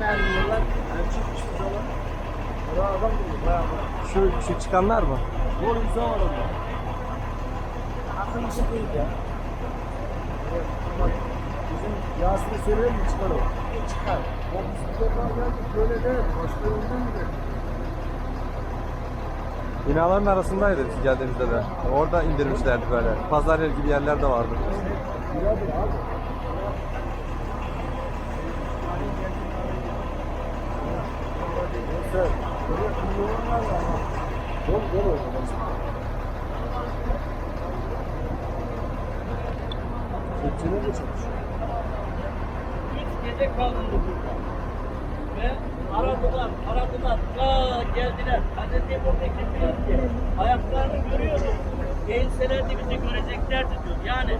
vermiyorlar. Çıkmış bir zaman. Bayağı adam. Bayağı bayağı. Şu, şu çıkanlar mı? Bol insan var orada. Akıl işi değil ya. Bak, Bizim Yasin'e söyleyelim mi çıkar o? Çıkar. O biz bir defa geldik böyle değil. Başka yoldan gidelim. Binaların arasındaydı biz geldiğimizde de. Orada indirmişlerdi böyle. Pazar yeri gibi yerler de vardı. Birader abi. Neyse, böyle milyonlar var ama. Baksana. Çiftçiler de çalışıyor. Üç gece burada. Ve aradılar, aradılar. Ta geldiler. Hazreti Ebu Bekir diyor ki, ayaklarını görüyorum. Gelselerdi bizi göreceklerdi diyor. Yani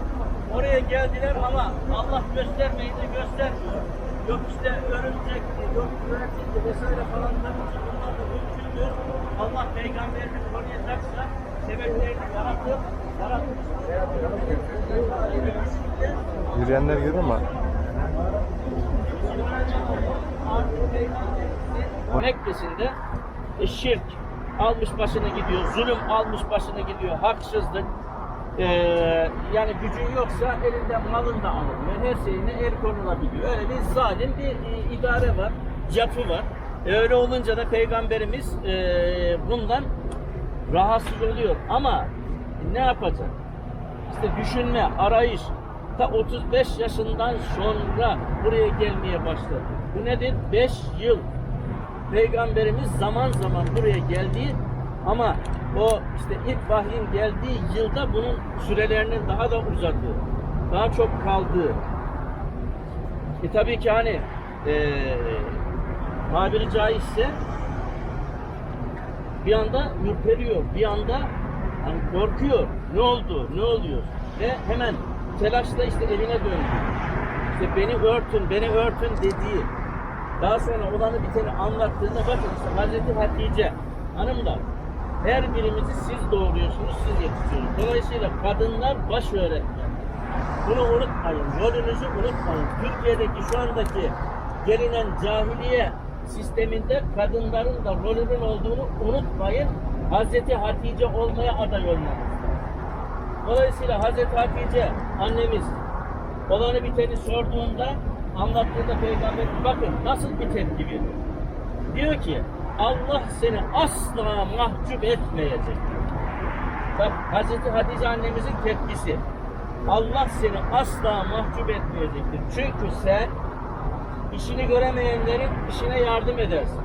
oraya geldiler ama Allah göstermeyince göstermiyor. Yok işte örümcekti, yok güvercindi vesaire falan tabii ki bunlar da mümkündür. Allah peygamberini koruyacaksa sebeplerini yaratıp, yaratmış. Yürüyenler görüyor musun? Mekke'sinde şirk almış başını gidiyor, zulüm almış başını gidiyor, haksızlık. E, yani gücün yoksa elinde malın da alınmıyor, her şeyine el konulabiliyor. Öyle bir zalim bir e, idare var, yapı var. E, öyle olunca da Peygamberimiz e, bundan rahatsız oluyor. Ama ne yapacak? İşte düşünme, arayış. Ta 35 yaşından sonra buraya gelmeye başladı. Bu nedir? 5 yıl. Peygamberimiz zaman zaman buraya geldi ama o işte ilk vahyin geldiği yılda bunun sürelerinin daha da uzadığı, daha çok kaldığı. E tabii ki hani e, tabiri caizse bir anda ürperiyor, bir anda hani korkuyor. Ne oldu, ne oluyor? Ve hemen telaşla işte evine döndü. İşte beni örtün, beni örtün dediği. Daha sonra olanı biteni anlattığında bakın işte Hazreti Hatice hanımlar her birimizi siz doğuruyorsunuz, siz yetiştiriyorsunuz. Dolayısıyla kadınlar baş öğretmen. Bunu unutmayın, rolünüzü unutmayın. Türkiye'deki şu andaki gelinen cahiliye sisteminde kadınların da rolünün olduğunu unutmayın. Hazreti Hatice olmaya aday olmanız. Dolayısıyla Hazreti Hatice annemiz olanı biteni sorduğunda anlattığında peygamber bakın nasıl bir tepki veriyor. Diyor ki Allah seni asla mahcup etmeyecek. Bak Hazreti Hatice annemizin tepkisi. Allah seni asla mahcup etmeyecektir. Çünkü sen işini göremeyenlerin işine yardım edersin.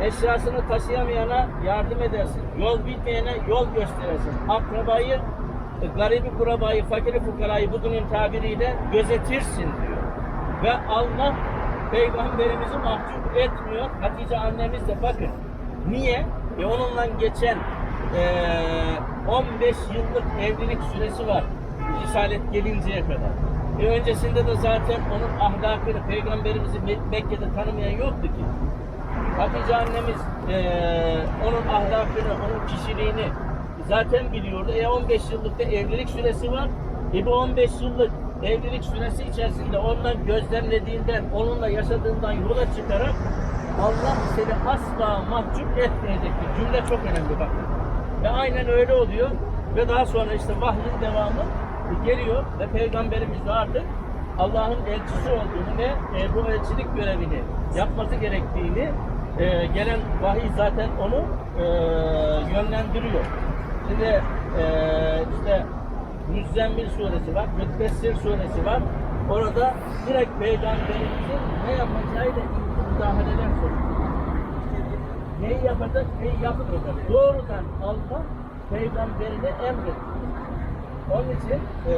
Eşyasını taşıyamayana yardım edersin. Yol bilmeyene yol gösterirsin. Akrabayı, garibi kurabayı, fakiri fukarayı bugünün tabiriyle gözetirsin diyor. Ve Allah peygamberimizi mahcup etmiyor. Hatice annemiz de bakın. Niye? E onunla geçen eee 15 yıllık evlilik süresi var. Risalet gelinceye kadar. E öncesinde de zaten onun ahlakını, peygamberimizi Mek- Mekke'de tanımayan yoktu ki. Hatice annemiz eee, onun ahlakını, onun kişiliğini zaten biliyordu. E 15 yıllık da evlilik süresi var. E bu 15 yıllık evlilik süresi içerisinde ondan gözlemlediğinden, onunla yaşadığından yola çıkarak Allah seni asla mahcup etmeyecektir. Cümle çok önemli bakın. Ve aynen öyle oluyor. Ve daha sonra işte vahyin devamı geliyor ve Peygamberimiz de artık Allah'ın elçisi olduğunu ve e, bu elçilik görevini yapması gerektiğini e, gelen vahiy zaten onu e, yönlendiriyor. Şimdi e, işte Müzzemmil suresi var, Müddessir suresi var. Orada direkt Peygamberimizin ne yapacağıyla ilgili müdahaleler soruyor. Neyi yapacak, neyi yapmayacak. Doğrudan Allah peygamberine emrediyor. Onun için e,